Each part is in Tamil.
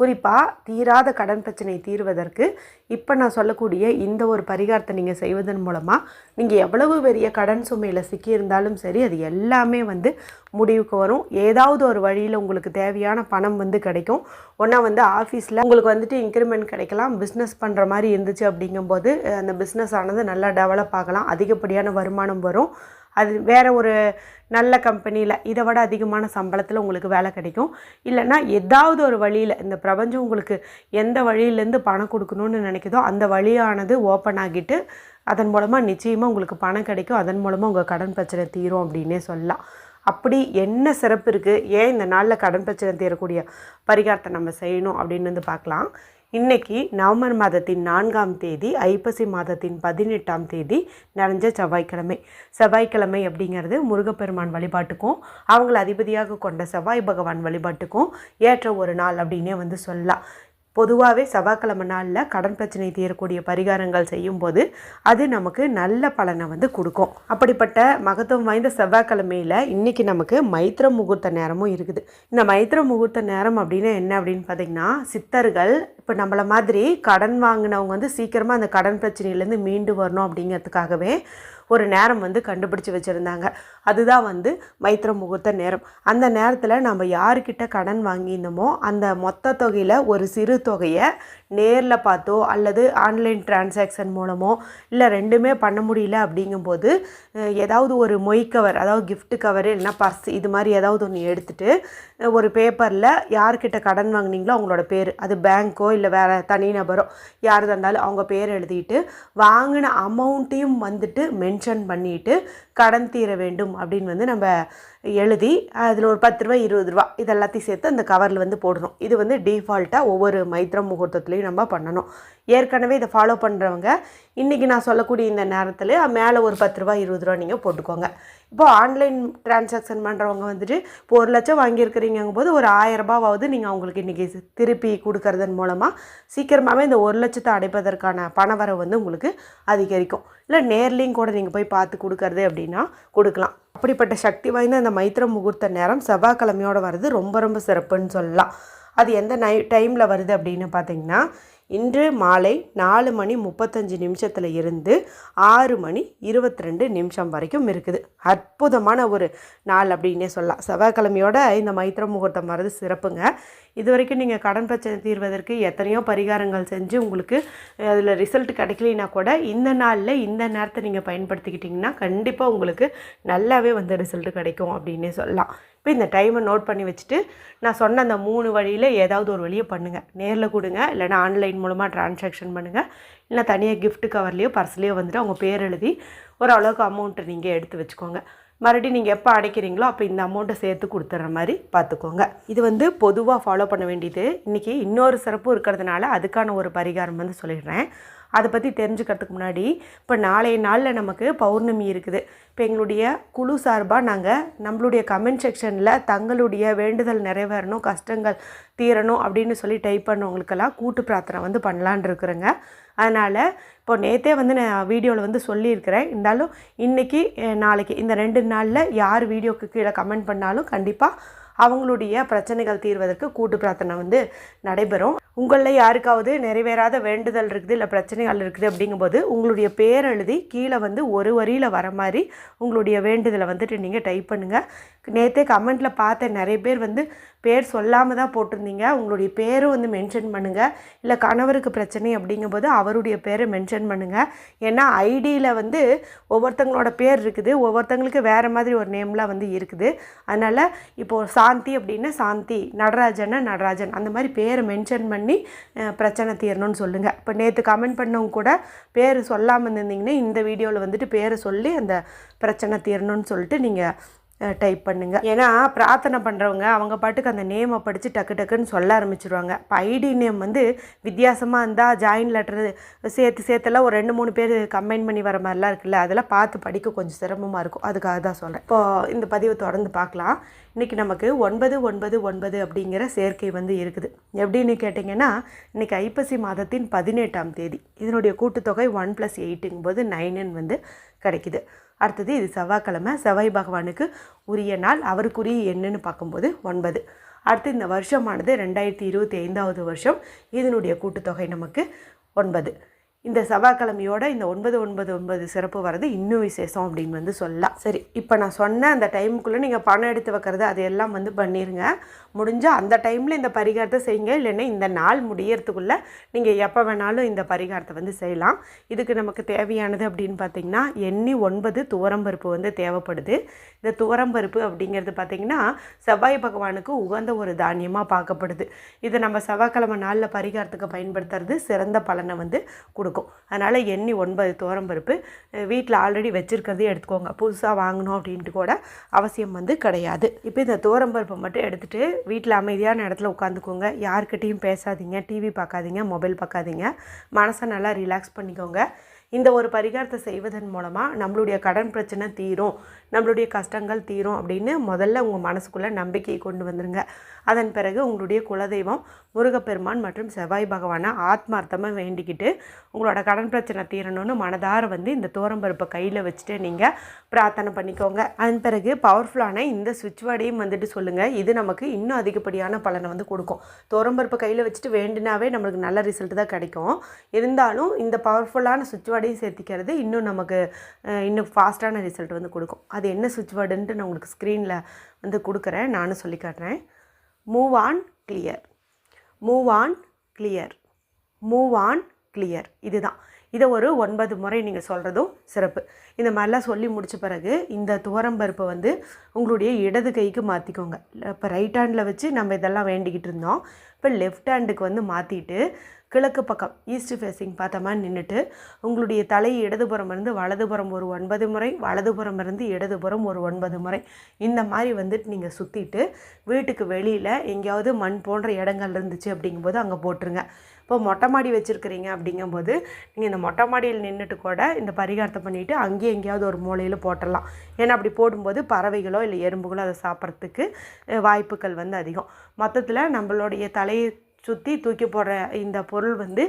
குறிப்பாக தீராத கடன் பிரச்சனை தீர்வதற்கு இப்போ நான் சொல்லக்கூடிய இந்த ஒரு பரிகாரத்தை நீங்கள் செய்வதன் மூலமாக நீங்கள் எவ்வளவு பெரிய கடன் சுமையில் சிக்கியிருந்தாலும் சரி அது எல்லாமே வந்து முடிவுக்கு வரும். ஏதாவது ஒரு வழியில் உங்களுக்கு தேவையான பணம் வந்து கிடைக்கும். ஒன்றா வந்து ஆஃபீஸில் உங்களுக்கு வந்துட்டு இன்க்ரிமெண்ட் கிடைக்கலாம். பிஸ்னஸ் பண்ணுற மாதிரி இருந்துச்சு அப்படிங்கும்போது அந்த பிஸ்னஸ் ஆனது நல்லா டெவலப் ஆகலாம். அதிகப்படியான வருமானம் வரும். அது வேறு ஒரு நல்ல கம்பெனியில் இதை விட அதிகமான சம்பளத்தில் உங்களுக்கு வேலை கிடைக்கும். இல்லைன்னா ஏதாவது ஒரு வழியில் இந்த பிரபஞ்சம் உங்களுக்கு எந்த வழியிலேருந்து பணம் கொடுக்கணும்னு நினைக்குதோ அந்த வழியானது ஓப்பன் ஆகிட்டு அதன் மூலமாக நிச்சயமாக உங்களுக்கு பணம் கிடைக்கும். அதன் மூலமாக உங்கள் கடன் பிரச்சனை தீரும் அப்படின்னே சொல்லலாம். அப்படி என்ன சிறப்பு இருக்குது ஏன் இந்த நாளில் கடன் பிரச்சனை தீரக்கூடிய பரிகாரத்தை நம்ம செய்யணும் அப்படின்னு வந்து பார்க்கலாம். இன்னைக்கு நவம்பர் மாதத்தின் நான்காம் தேதி ஐப்பசி மாதத்தின் பதினெட்டாம் தேதி நிறைஞ்ச செவ்வாய்க்கிழமை. செவ்வாய்க்கிழமை அப்படிங்கிறது முருகப்பெருமான் வழிபாட்டுக்கும் அவங்கள அதிபதியாக கொண்ட செவ்வாய் பகவான் வழிபாட்டுக்கும் ஏற்ற ஒரு நாள் அப்படின்னே வந்து சொல்லலாம். பொதுவாகவே செவ்வாய்க்கிழமை நாளில் கடன் பிரச்சனை தீரக்கூடிய பரிகாரங்கள் செய்யும்போது அது நமக்கு நல்ல பலனை வந்து கொடுக்கும். அப்படிப்பட்ட மகத்துவம் வாய்ந்த செவ்வாய்க்கிழமையில் இன்றைக்கி நமக்கு மைத்திர முகூர்த்த நேரமும் இருக்குது. இந்த மைத்திர முகூர்த்த நேரம் அப்படின்னு என்ன அப்படின்னு பார்த்தீங்கன்னா சித்தர்கள் இப்போ நம்மளை மாதிரி கடன் வாங்கினவங்க வந்து சீக்கிரமாக அந்த கடன் பிரச்சனையிலேருந்து மீண்டு வரணும் அப்படிங்கிறதுக்காகவே ஒரு நேரம் வந்து கண்டுபிடிச்சி வச்சுருந்தாங்க. அதுதான் வந்து மைத்திர முகூர்த்த நேரம். அந்த நேரத்தில் நம்ம யாருக்கிட்ட கடன் வாங்கியிருந்தோமோ அந்த மொத்த தொகையில் ஒரு சிறு தொகையை நேரில் பார்த்தோ அல்லது ஆன்லைன் டிரான்சாக்ஷன் மூலமோ இல்லை ரெண்டுமே பண்ண முடியல அப்படிங்கும்போது ஏதாவது ஒரு மொய் கவர் அதாவது கிஃப்ட் கவர் இல்லைன்னா பர்ஸ் இது மாதிரி ஏதாவது ஒன்று எடுத்துட்டு ஒரு பேப்பரில் யார்கிட்ட கடன் வாங்குனீங்களோ அவங்களோட பேர். அது பேங்க்கோ இல்லை வேறு தனிநபரோ யார் இருந்தாலும் அவங்க பேர் எழுதிட்டு வாங்கின அமௌண்ட்டையும் வந்துட்டு மென் மென்ஷன் பண்ணிட்டு கடன் தீர வேண்டும் அப்படின்னு வந்து நம்ம எழுதி அதில் ஒரு பத்து ரூபா இருபது ரூபா இது எல்லாத்தையும் சேர்த்து அந்த கவரில் வந்து போடணும். இது வந்து டிஃபால்ட்டாக ஒவ்வொரு மைத்திர முகூர்த்தத்துலேயும் நம்ம பண்ணணும். ஏற்கனவே இதை ஃபாலோ பண்ணுறவங்க இன்றைக்கி நான் சொல்லக்கூடிய இந்த நேரத்தில் மேலே ஒரு பத்து ரூபா இருபது ரூபா நீங்கள் போட்டுக்கோங்க. இப்போ ஆன்லைன் டிரான்சாக்ஷன் பண்ணுறவங்க வந்துட்டு இப்போ ஒரு லட்சம் வாங்கியிருக்கிறீங்கும் போது ஒரு ஆயிரம் நீங்கள் அவங்களுக்கு இன்றைக்கி திருப்பி கொடுக்கறதன் மூலமாக சீக்கிரமாகவே இந்த ஒரு லட்சத்தை அடைப்பதற்கான பணவரவு வந்து உங்களுக்கு அதிகரிக்கும். இல்லை நேர்லேயும் கூட நீங்கள் போய் பார்த்து கொடுக்கறது அப்படின்னு கொடுக்கலாம். அப்படிப்பட்ட சக்தி வாய்ந்த அந்த மைத்திர முகூர்த்த நேரம் செவ்வாய்க்கிழமையோட வர்றது ரொம்ப ரொம்ப சிறப்புன்னு சொல்லலாம். அது எந்த நை டைமில் வருது அப்படின்னு பார்த்தீங்கன்னா இன்று மாலை நாலு மணி முப்பத்தஞ்சு நிமிஷத்தில் இருந்து ஆறு மணி இருபத்தி ரெண்டு நிமிஷம் வரைக்கும் இருக்குது. அற்புதமான ஒரு நாள் அப்படின்னே சொல்லலாம். செவ்வாய்க்கிழமையோட இந்த மைத்திர முகூர்த்தம் வர்றது சிறப்புங்க. இது வரைக்கும் நீங்கள் கடன் பிரச்சனை தீர்வதற்கு எத்தனையோ பரிகாரங்கள் செஞ்சு உங்களுக்கு அதில் ரிசல்ட் கிடைக்கலனா கூட இந்த நாளில் இந்த நேரத்தை நீங்கள் பயன்படுத்திக்கிட்டிங்கன்னா கண்டிப்பாக உங்களுக்கு நல்லாவே வந்து ரிசல்ட் கிடைக்கும் அப்படின்னே சொல்லலாம். இப்போ இந்த டைமை நோட் பண்ணி வச்சுட்டு நான் சொன்ன அந்த மூணு வழியில் ஏதாவது ஒரு வழியை பண்ணுங்கள் நேரில் கொடுங்க இல்லைன்னா ஆன்லைன் மூலமாக டிரான்சாக்ஷன் பண்ணுங்கள் இல்லை தனியாக கிஃப்ட் கவர்லேயோ பர்ஸ்லேயோ வந்துட்டு அவங்க பேர் எழுதி ஓரளவுக்கு அமௌண்ட்டை நீங்கள் எடுத்து வச்சுக்கோங்க. மறுபடியும் நீங்கள் எப்போ அடைக்கிறீங்களோ அப்போ இந்த அமௌண்ட்டை சேர்த்து கொடுத்துட்ற மாதிரி பார்த்துக்கோங்க. இது வந்து பொதுவாக ஃபாலோ பண்ண வேண்டியது. இன்றைக்கி இன்னொரு சிறப்பு இருக்கிறதுனால அதுக்கான ஒரு பரிகாரம் வந்து சொல்லிடுறேன். அதை பற்றி தெரிஞ்சுக்கிறதுக்கு முன்னாடி இப்போ நாளைய நாளில் நமக்கு பௌர்ணமி இருக்குது. இப்போ எங்களுடைய குழு சார்பாக நாங்கள் நம்மளுடைய கமெண்ட் செக்ஷனில் தங்களுடைய வேண்டுதல் நிறைவேறணும் கஷ்டங்கள் தீரணும் அப்படின்னு சொல்லி டைப் பண்ணவங்களுக்கெல்லாம் கூட்டு பிரார்த்தனை வந்து பண்ணலான் இருக்கிறேங்க. அதனால் இப்போ நேற்றே வந்து நான் வீடியோவில் வந்து சொல்லியிருக்கிறேன். இருந்தாலும் இன்றைக்கி நாளைக்கு இந்த ரெண்டு நாளில் யார் வீடியோக்கு கீழே கமெண்ட் பண்ணாலும் கண்டிப்பாக அவங்களுடைய பிரச்சனைகள் தீர்வதற்கு கூட்டு பிரார்த்தனை வந்து நடைபெறும். உங்களில் யாருக்காவது நிறைவேறாத வேண்டுதல் இருக்குது இல்லை பிரச்சனைகள் இருக்குது அப்படிங்கும்போது உங்களுடைய பேர் எழுதி கீழே வந்து ஒரு வரியில் வர மாதிரி உங்களுடைய வேண்டுதலை வந்துட்டு நீங்கள் டைப் பண்ணுங்கள் நேற்றே கமெண்ட்டில் பார்த்த நிறைய பேர் வந்து பேர் சொல்லாமல் தான் போட்டிருந்தீங்க. உங்களுடைய பேரும் வந்து மென்ஷன் பண்ணுங்கள் இல்லை கணவருக்கு பிரச்சனை அப்படிங்கும்போது அவருடைய பேரை மென்ஷன் பண்ணுங்கள் ஏன்னா ஐடியில் வந்து ஒவ்வொருத்தங்களோட பேர் இருக்குது. ஒவ்வொருத்தங்களுக்கு வேறு மாதிரி ஒரு நேம்லாம் வந்து இருக்குது. அதனால் இப்போது சாந்தி அப்படின்னா சாந்தி நடராஜன்னா நடராஜன். அந்த மாதிரி பேரை மென்ஷன் பண்ணி பிரச்சனை தீரணும்னு சொல்லுங்கள் இப்போ நேற்று கமெண்ட் பண்ணவங்க கூட பேர் சொல்லாமல் இருந்தீங்கன்னா இந்த வீடியோவில் வந்துட்டு பேரை சொல்லி அந்த பிரச்சனை தீரணும்னு சொல்லிட்டு நீங்கள் டைப் பண்ணுங்க. ஏன்னா பிரார்த்தனை பண்ணுறவங்க அவங்க பாட்டுக்கு அந்த நேமை படித்து டக்கு டக்குன்னு சொல்ல ஆரம்பிச்சிருவாங்க. இப்போ ஐடி நேம் வந்து வித்தியாசமாக இருந்தால் ஜாயின் லெட்டர் சேர்த்து சேர்த்தெல்லாம் ஒரு ரெண்டு மூணு பேர் கம்பைன் பண்ணி வர மாதிரிலாம் இருக்குல்ல அதெல்லாம் பார்த்து படிக்க கொஞ்சம் சிரமமாக இருக்கும். அதுக்காக தான் சொல்கிறேன் இப்போது இந்த பதிவை தொடர்ந்து பார்க்கலாம். இன்றைக்கி நமக்கு ஒன்பது ஒன்பது ஒன்பது அப்படிங்கிற சேர்க்கை வந்து இருக்குது. எப்படின்னு கேட்டிங்கன்னா இன்றைக்கி ஐப்பசி மாதத்தின் பதினெட்டாம் தேதி. இதனுடைய கூட்டுத்தொகை ஒன் ப்ளஸ் எயிட்டுங்கும்போது நைனுன்னு வந்து கிடைக்குது. அடுத்தது இது செவ்வாய்க்கிழமை. செவ்வாய் பகவானுக்கு உரிய நாள். அவருக்குரிய என்னன்னு பார்க்கும்போது ஒன்பது. அடுத்து இந்த வருஷமானது ரெண்டாயிரத்தி இருபத்தி ஐந்தாவது வருஷம். இதனுடைய கூட்டுத்தொகை நமக்கு ஒன்பது. இந்த செவ்வாய்க்கிழமையோட இந்த ஒன்பது ஒன்பது ஒன்பது சிறப்பு வர்றது இன்னும் விசேஷம் அப்படின்னு வந்து சொல்லலாம். சரி. இப்போ நான் சொன்ன அந்த டைமுக்குள்ளே நீங்கள் பணம் எடுத்து வைக்கிறது அது எல்லாம் வந்து பண்ணிடுங்க முடிஞ்சால் அந்த டைமில் இந்த பரிகாரத்தை செய்யுங்க. இல்லைன்னா இந்த நாள் முடியறதுக்குள்ளே நீங்கள் எப்போ வேணாலும் இந்த பரிகாரத்தை வந்து செய்யலாம். இதுக்கு நமக்கு தேவையானது அப்படின்னு பார்த்தீங்கன்னா எண்ணி ஒன்பது துவரம்பருப்பு வந்து தேவைப்படுது. இந்த துவரம்பருப்பு அப்படிங்கிறது பார்த்திங்கன்னா செவ்வாய் பகவானுக்கு உகந்த ஒரு தானியமாக பார்க்கப்படுது. இது நம்ம செவ்வாய்க்கிழமை நாளில் பரிகாரத்துக்கு பயன்படுத்துறது சிறந்த பலனை வந்து கொடுக்கும். இருக்கும். அதனால் எண்ணி ஒன்பது துவரம்பருப்பு வீட்டில் ஆல்ரெடி வச்சுருக்கிறதே எடுத்துக்கோங்க. புதுசாக வாங்கணும் அப்படின்ட்டு கூட அவசியம் வந்து கிடையாது. இப்போ இந்த துவரம்பருப்பை மட்டும் எடுத்துகிட்டு வீட்டில் அமைதியான இடத்துல உட்காந்துக்கோங்க. யாருக்கிட்டேயும் பேசாதீங்க டிவி பார்க்காதீங்க மொபைல் பார்க்காதீங்க. மனசை நல்லா ரிலாக்ஸ் பண்ணிக்கோங்க. இந்த ஒரு பரிகாரத்தை செய்வதன் மூலமாக நம்மளுடைய கடன் பிரச்சனை தீரும் நம்மளுடைய கஷ்டங்கள் தீரும் அப்படின்னு முதல்ல உங்கள் மனசுக்குள்ளே நம்பிக்கையை கொண்டு வந்துருங்க. அதன் பிறகு உங்களுடைய குலதெய்வம் முருகப்பெருமான் மற்றும் செவ்வாய் பகவானை ஆத்மார்த்தமாக வேண்டிக்கிட்டு உங்களோட கடன் பிரச்சனை தீரணும்னு மனதார வந்து இந்த தோரம்பருப்பை கையில் வச்சுட்டு நீங்கள் பிரார்த்தனை பண்ணிக்கோங்க. அதன் பிறகு பவர்ஃபுல்லான இந்த சுவிட்ச் வேர்டையும் வந்துட்டு சொல்லுங்கள் இது நமக்கு இன்னும் அதிகப்படியான பலனை வந்து கொடுக்கும். தோரம்பருப்பை கையில் வச்சுட்டு வேண்டினாவே நம்மளுக்கு நல்ல ரிசல்ட் தான் கிடைக்கும். இருந்தாலும் இந்த பவர்ஃபுல்லான சுவிட்ச் வேர்டையும் சேர்த்திக்கிறது. இன்னும் நமக்கு இன்னும் ஃபாஸ்ட்டான ரிசல்ட் வந்து கொடுக்கும். அது என்ன சுவிட்ச் வேர்டுன்ட்டு நான் உங்களுக்கு ஸ்க்ரீனில் வந்து கொடுக்குறேன். நானும் சொல்லி காட்டுறேன். Move on clear move on clear move on clear இதுதான். இதை ஒரு ஒன்பது முறை நீங்கள் சொல்கிறதும் சிறப்பு. இந்த மாதிரிலாம் சொல்லி முடித்த பிறகு இந்த துவரம்பருப்பை வந்து உங்களுடைய இடது கைக்கு மாற்றிக்கோங்க இப்போ ரைட் ஹேண்டில் வச்சு நம்ம இதெல்லாம் வேண்டிக்கிட்டு இருந்தோம். இப்போ லெஃப்ட் ஹேண்டுக்கு வந்து மாற்றிட்டு கிழக்கு பக்கம் ஈஸ்ட் ஃபேஸிங் பார்த்த மாதிரி நின்றுட்டு உங்களுடைய தலை இடதுபுறம் இருந்து வலதுபுறம் ஒரு ஒன்பது முறை வலதுபுறம் இருந்து இடதுபுறம் ஒரு ஒன்பது முறை. இந்த மாதிரி வந்துட்டு நீங்கள் சுற்றிட்டு வீட்டுக்கு வெளியில் எங்கேயாவது மண் போன்ற இடங்கள் இருந்துச்சு அப்படிங்கும்போது அங்கே போட்டுருங்க. இப்போ மொட்டை மாடி வச்சுருக்கிறீங்க அப்படிங்கும்போது நீங்கள் இந்த மொட்டை மாடியில் நின்றுட்டு கூட இந்த பரிகாரத்தை பண்ணிவிட்டு அங்கேயே எங்கேயாவது ஒரு மூலையில் போட்டுடலாம். ஏன்னா அப்படி போடும்போது பறவைகளோ இல்லை எறும்புகளோ அதை சாப்பிட்றதுக்கு வாய்ப்புகள் வந்து அதிகம். மொத்தத்தில் நம்மளுடைய தலையை சுற்றி தூக்கி போடுற இந்த பொருள் வந்து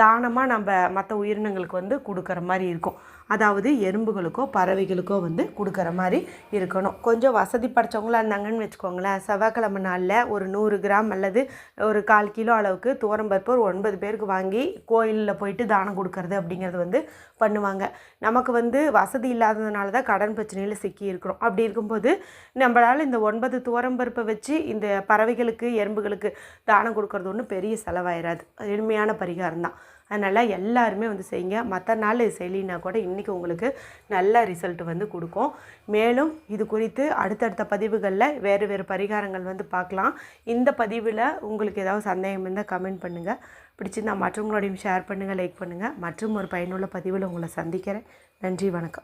தானமாக நம்ம மற்ற உயிரினங்களுக்கு வந்து கொடுக்குற மாதிரி இருக்கும். அதாவது எறும்புகளுக்கோ பறவைகளுக்கோ வந்து கொடுக்குற மாதிரி இருக்கணும். கொஞ்சம் வசதி படைச்சவங்களா இருந்தாங்கன்னு வச்சுக்கோங்களேன். செவ்வாய்க்கிழமை நாளில் ஒரு நூறு கிராம் அல்லது ஒரு கால் கிலோ அளவுக்கு துவரம்பருப்பு ஒரு ஒன்பது பேருக்கு வாங்கி கோயிலில் போயிட்டு தானம் கொடுக்கறது அப்படிங்கிறது வந்து பண்ணுவாங்க. நமக்கு வந்து வசதி இல்லாததுனால தான் கடன் பிரச்சனையில் சிக்கி இருக்கிறோம் அப்படி இருக்கும்போது நம்மளால் இந்த ஒன்பது துவரம்பருப்பை வச்சு இந்த பறவைகளுக்கு எறும்புகளுக்கு தானம் கொடுக்கறது ஒன்றும் பெரிய செலவாயிராது. எளிமையான பரிகாரம் தான். அதனால் எல்லாருமே வந்து செய்யுங்க. மற்ற நாள் இது செய்யலினா கூட இன்றைக்கி உங்களுக்கு நல்ல ரிசல்ட் வந்து கொடுக்கும். மேலும் இது குறித்து அடுத்தடுத்த பதிவுகளில் வேறு வேறு பரிகாரங்கள் வந்து பார்க்கலாம். இந்த பதிவில் உங்களுக்கு ஏதாவது சந்தேகம் இருந்தால் கமெண்ட் பண்ணுங்கள் பிடிச்சிருந்தா மற்றவங்களோடையும் ஷேர் பண்ணுங்கள் லைக் பண்ணுங்கள் மற்றும் ஒரு பயனுள்ள பதிவில் உங்களை சந்திக்கிறேன். நன்றி வணக்கம்.